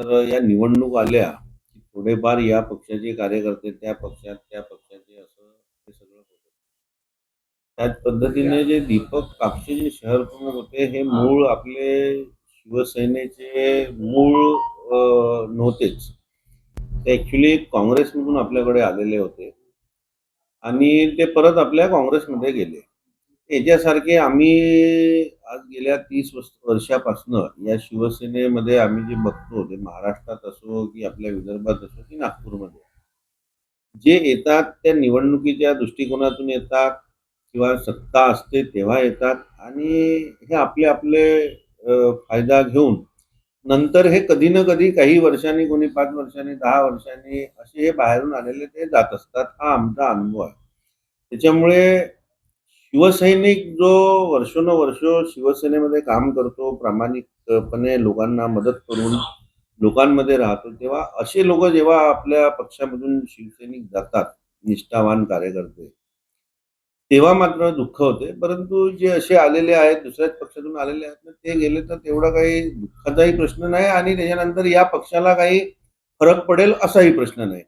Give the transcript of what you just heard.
तर या निवडणूक आल्या की थोडेफार या पक्षाचे कार्यकर्ते त्या पक्षात त्या पक्षाचे असं हे सगळं होतं. त्याच पद्धतीने जे दीपक कापसे जे शहर प्रमुख होते हे मूळ आपले शिवसेनेचे मूळ नव्हतेच. ते ऍक्च्युली काँग्रेसमधून आपल्याकडे आलेले होते. आणि ते परत आपल्या काँग्रेसमध्ये गेले. याच्यासारखे आम्ही आज गेल्या तीस वर्षापासून या शिवसेनेमध्ये आम्ही जे बघतो ते महाराष्ट्रात असो की आपल्या विदर्भात असो की नागपूरमध्ये जे येतात त्या निवडणुकीच्या दृष्टिकोनातून येतात किंवा सत्ता असते तेव्हा येतात आणि हे आपले आपले फायदा घेऊन नंतर हे कधी ना कधी काही वर्षांनी कोणी पाच वर्षांनी दहा वर्षांनी असे हे बाहेरून आलेले ते जात असतात. हा आमचा अनुभव आहे. त्याच्यामुळे शिवसैनिक जो वर्षोनवर्ष शिवसेनेमध्ये काम करतो प्रामाणिकपणे लोकांना मदत करून लोकांमध्ये राहतो तेव्हा असे लोक जेव्हा आपल्या पक्षामधून शिवसैनिक जातात निष्ठावान कार्यकर्ते तेव्हा मात्र दुःख होते. परंतु जे असे आलेले आहेत दुसऱ्याच पक्षातून आलेले आहेत ना ते गेले तर तेवढा काही दुःखाचाही प्रश्न नाही आणि त्याच्यानंतर या पक्षाला काही फरक पडेल असाही प्रश्न नाही.